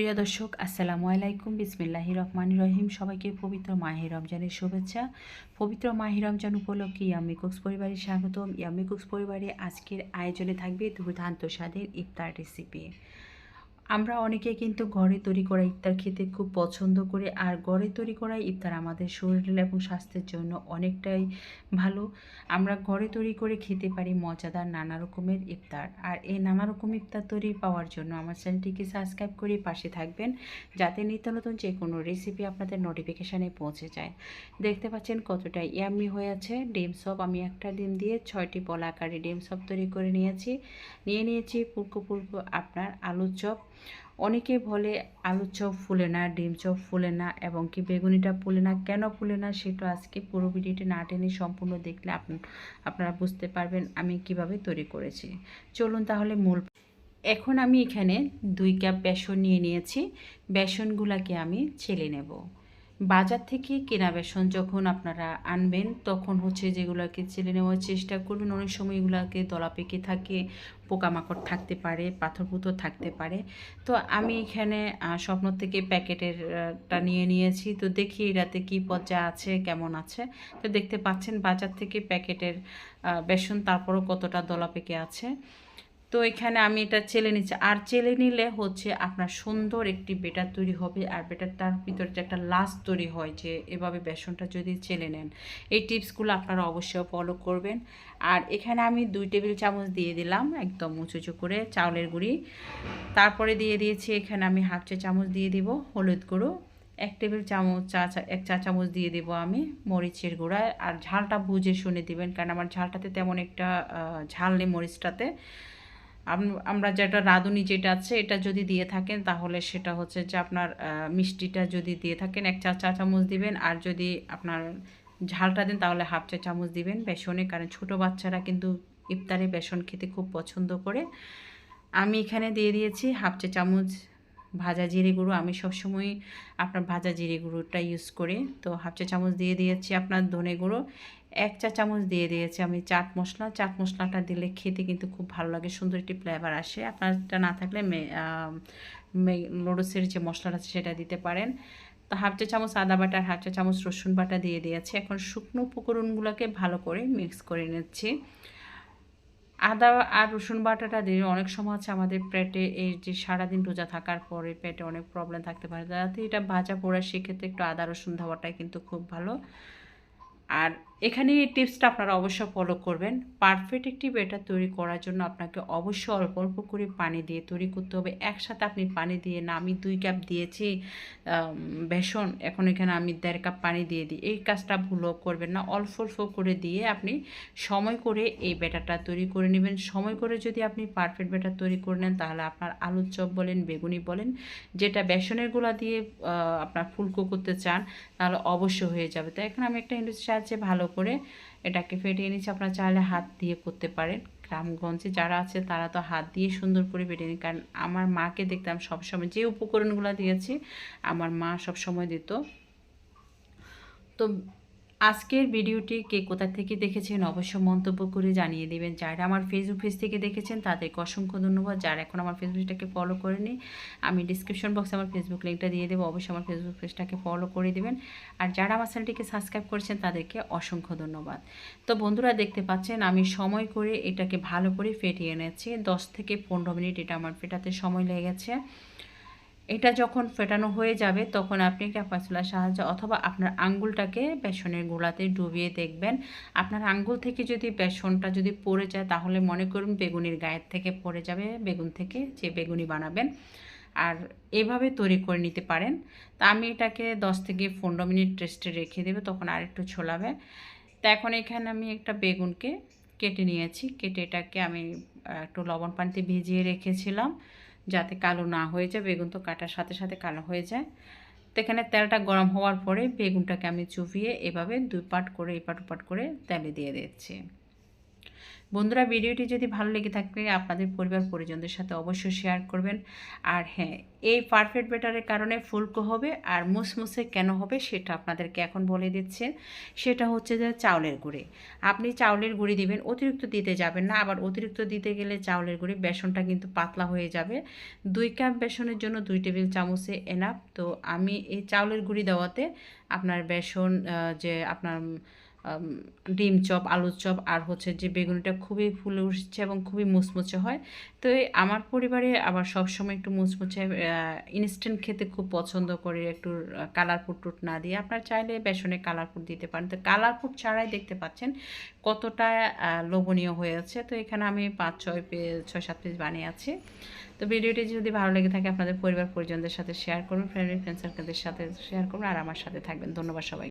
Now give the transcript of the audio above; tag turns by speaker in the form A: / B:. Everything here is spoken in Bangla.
A: প্রিয় দর্শক, আসসালামু আলাইকুম। বিসমিল্লাহি রহমান রহিম। সবাইকে পবিত্র মাহে রমজানের শুভেচ্ছা। পবিত্র মাহে রমজান উপলক্ষে ইয়ামি কুক্স পরিবারে স্বাগতম। ইয়ামি কুক্স পরিবারে আজকের আয়োজনে থাকবে দুর্ধান্ত স্বাদের ইফতার রেসিপি আমরা অনেকে কিন্তু ঘরে তৈরি করা ইফতার খেতে খুব পছন্দ করে, আর ঘরে তৈরি করা ইফতার আমাদের শরীর এবং স্বাস্থ্যের জন্য অনেকটাই ভালো। আমরা ঘরে তৈরি করে খেতে পারি মজাদার নানা রকমের ইফতার। আর এই নানা রকম ইফতার তৈরি পাওয়ার জন্য আমার চ্যানেলটিকে সাবস্ক্রাইব করে পাশে থাকবেন, যাতে নিত্য নতুন যে কোনো রেসিপি আপনাদের নোটিফিকেশানে পৌঁছে যায়। দেখতে পাচ্ছেন কতটা ইয়ামি হয়ে আছে। ডিম সব আমি একটা ডিম দিয়ে ছয়টি বলা আকারে ডিম সব তৈরি করে নিয়েছি। নিয়ে নিয়েছি পুলকো পুলকো আপনার আলুর চপ। অনেকে বলে আলুর চপ ফুলে না, ডিম চপ ফুলে না এবং কি বেগুনিটা ফুলে না, কেন ফুলে না সেটা আজকে পুরো ভিডিওটি না টেনে সম্পূর্ণ দেখলে আপ- আপনারা বুঝতে পারবেন আমি কীভাবে তৈরি করেছি। চলুন তাহলে মূল এখন আমি এখানে দুই কাপ বেসন নিয়ে নিয়েছি। বেসনগুলাকে আমি ছেলে নেব। বাজার থেকে কেনা বেসন যখন আপনারা আনবেন, তখন হচ্ছে যেগুলোকে ছেলে নেওয়ার চেষ্টা করবেন। অনেক সময় এগুলোকে দলা পেকে থাকে, পোকামাকড় থাকতে পারে পাথর পুথর থাকতে পারে। তো আমি এখানে স্বপ্ন থেকে প্যাকেটেরটা নিয়ে নিয়েছি। তো দেখি এটাতে কী পর্যায়ে আছে, কেমন আছে। তো দেখতে পাচ্ছেন বাজার থেকে প্যাকেটের বেসন, তারপরও কতটা দলা পেকে আছে। তো এখানে আমি এটা চেলে নিচ্ছি। আর চেলে নিলে হচ্ছে আপনার সুন্দর একটি বেটার তৈরি হবে। আর বেটারটার ভিতরে যে একটা লাস্ট তৈরি হয় যে এভাবে বেসনটা যদি চেলে নেন, এই টিপসগুলো আপনারা অবশ্যই ফলো করবেন। আর এখানে আমি দুই টেবিল চামচ দিয়ে দিলাম একদম উঁচু করে চাউলের গুঁড়ি। তারপরে দিয়ে দিয়েছি এখানে আমি হাফ চা চামচ দিয়ে দিব হলুদ গুঁড়ো। এক টেবিল চামচ চা এক চা চামচ দিয়ে দেবো আমি মরিচের গুঁড়া। আর ঝালটা বুঝে শুনে দিবেন, কারণ আমার ঝালটাতে তেমন একটা ঝাল নেই মরিচটাতে। আমরা যেটা রাঁধুনি যেটা আছে এটা যদি দিয়ে থাকেন, তাহলে সেটা হচ্ছে যে আপনার মিষ্টিটা যদি দিয়ে থাকেন, এক চা চা চামচ দিবেন। আর যদি আপনার ঝালটা দেন, তাহলে হাফ চা চামচ দিবেন বেসনে। কারণ ছোট বাচ্চারা কিন্তু ইফতারে বেসন খেতে খুব পছন্দ করে। আমি এখানে দিয়ে দিয়েছি হাফ চা চামচ ভাজা জিরে গুঁড়ো, আমি সবসময় আপনার ভাজা জিরে গুঁড়োটা ইউজ করি। তো হাফ চা চামচ দিয়ে দিয়েছি আপনার ধনে গুঁড়ো, এক চা চামচ দিয়ে দিয়েছি আমি চাট মশলা। চাট মশলাটা দিলে খেতে কিন্তু খুব ভালো লাগে, সুন্দর একটি ফ্লেভার আসে। আপনারটা না থাকলে লোডসের যে মশলাটা আছে সেটা দিতে পারেন। তো হাফ চা চামচ আদা বাটা, হাফ চা চামচ রসুন বাটা দিয়ে দিয়েছি। এখন শুকনো উপকরণগুলোকে ভালো করে মিক্স করে নিচ্ছি। আদা আর রসুন বাটাটা দিয়ে অনেক সময় আছে আমাদের পেটে এই যে সারাদিন রোজা থাকার পরে পেটে অনেক প্রবলেম থাকতে পারে। যাতে এটা ভাজা পোড়া, সেক্ষেত্রে একটু আদা, রসুন ধাওয়াটাই কিন্তু খুব ভালো। আর এখানে এই টিপসটা আপনারা অবশ্যই ফলো করবেন। পারফেক্ট একটি বেটার তৈরি করার জন্য আপনাকে অবশ্যই অল্প অল্প করে পানি দিয়ে তৈরি করতে হবে। একসাথে আপনি পানি দিয়ে না, আমি দুই কাপ দিয়েছি বেসন, এখন এখানে আমি দেড় কাপ পানি দিয়ে দিই। এই কাজটা ভুলও করবেন না। অল্প অল্প করে দিয়ে আপনি সময় করে এই ব্যাটারটা তৈরি করে নেবেন। সময় করে যদি আপনি পারফেক্ট ব্যাটার তৈরি করে নেন, তাহলে আপনার আলুর চপ বলেন, বেগুনি বলেন, যেটা বেসনের গুঁড়া দিয়ে আপনার ফুলকো করতে চান, তাহলে অবশ্যই হয়ে যাবে। তো এখন আমি একটা ইন্ডুসের সাহায্যে ভালো করে এটাকে ফেটিয়ে নিচ্ছি। আপনারা চাইলে হাত দিয়ে করতে পারেন। গ্রামগঞ্জে যারা আছে, তারা তো হাত দিয়ে সুন্দর করে ফেটিয়ে নিই কারণ আমার মাকে দেখতাম সবসময় যে উপকরণগুলো দিয়েছি, আমার মা সবসময় দিত। তো আজকের ভিডিওটি কে কোথা থেকে দেখেছেন অবশ্য মন্তব্য করে জানিয়ে দেবেন। যারা আমার ফেসবুক পেজ থেকে দেখেছেন, তাদেরকে অসংখ্য ধন্যবাদ। যারা এখন আমার ফেসবুক পেজটাকে ফলো করেনি, আমি ডিসক্রিপশন বক্সে আমার ফেসবুক লিঙ্কটা দিয়ে দেবো। অবশ্যই আমার ফেসবুক পেজটাকে ফলো করে দেবেন। আর যারা আমার চ্যানেলটিকে সাবস্ক্রাইব করেছেন, তাদেরকে অসংখ্য ধন্যবাদ। তো বন্ধুরা, দেখতে পাচ্ছেন আমি সময় করে এটাকে ভালো করে ফেটিয়ে এনেছি। দশ থেকে পনেরো মিনিট এটা আমার ফেটাতে সময় লেগেছে। এটা যখন ফেটানো হয়ে যাবে, তখন আপনি একটা সাহায্যে অথবা আপনার আঙ্গুলটাকে বেসনের গোলাতে ডুবিয়ে দেখবেন। আপনার আঙ্গুল থেকে যদি বেসনটা যদি পড়ে যায়, তাহলে মনে করুন বেগুনির গায়ের থেকে পড়ে যাবে, বেগুন থেকে যে বেগুনি বানাবেন। আর এভাবে তৈরি করে নিতে পারেন। তা আমি এটাকে দশ থেকে পনেরো মিনিট রেস্টে রেখে দেবে, তখন আর একটু ছোলাবে। তা এখন এখানে আমি একটা বেগুনকে কেটে নিয়েছি। কেটে এটাকে আমি একটু লবণ পানিতে ভিজিয়ে রেখেছিলাম। যাতে কালো না হয়ে যায়, বেগুন তো কাটার সাথে সাথে কালো হয়ে যায়। তো এখানে তেলটা গরম হওয়ার পরে বেগুনটাকে আমি চুপিয়ে এভাবে দুই পাট করে এপাট উপাট করে তেলে দিয়ে দিচ্ছি। বন্ধুরা ভিডিওটি যদি ভালো লেগে থাকে, আপনাদের পরিবার পরিজনদের সাথে অবশ্যই শেয়ার করবেন। আর হ্যাঁ এই পারফেক্ট বেটারের কারণে ফুলকো হবে আর মুসমুসে কেন হবে সেটা আপনাদেরকে এখন বলে দিচ্ছে। সেটা হচ্ছে যে চাউলের গুঁড়ি। আপনি চাউলের গুঁড়ি দিবেন, অতিরিক্ত দিতে যাবেন না, আবার অতিরিক্ত দিতে গেলে চাউলের গুঁড়ি বেসনটা কিন্তু পাতলা হয়ে যাবে। দুই কাপ বেসনের জন্য দুই টেবিল চামচে এনাফ তো আমি এই চাউলের গুঁড়ি দেওয়াতে আপনার বেসন যে আপনার ডিম চপ, আলুর চপ আর হচ্ছে যে বেগুনিটা খুবই ফুলে উঠছে এবং খুবই মুচমুচে হয়। তো আমার পরিবারে আবার সবসময় একটু মুচমুচে ইনস্ট্যান্ট খেতে খুব পছন্দ করে একটু কালার ফুড টুট না দিয়ে। আপনার চাইলে বেসনে কালার ফুড দিতে পারেন। তো কালার ফুড ছাড়াই দেখতে পাচ্ছেন কতটা লোভনীয় হয়ে আছে। তো এখানে আমি পাঁচ, ছয় ছয়, সাত পিস বানিয়ে আছি। তো ভিডিওটি যদি ভালো লেগে থাকে আপনাদের পরিবার পরিজনদের সাথে শেয়ার করুন ফ্যামিলি ফ্রেন্ড সার্কেলদের সাথে শেয়ার করুন আর আমার সাথে থাকবেন। ধন্যবাদ সবাই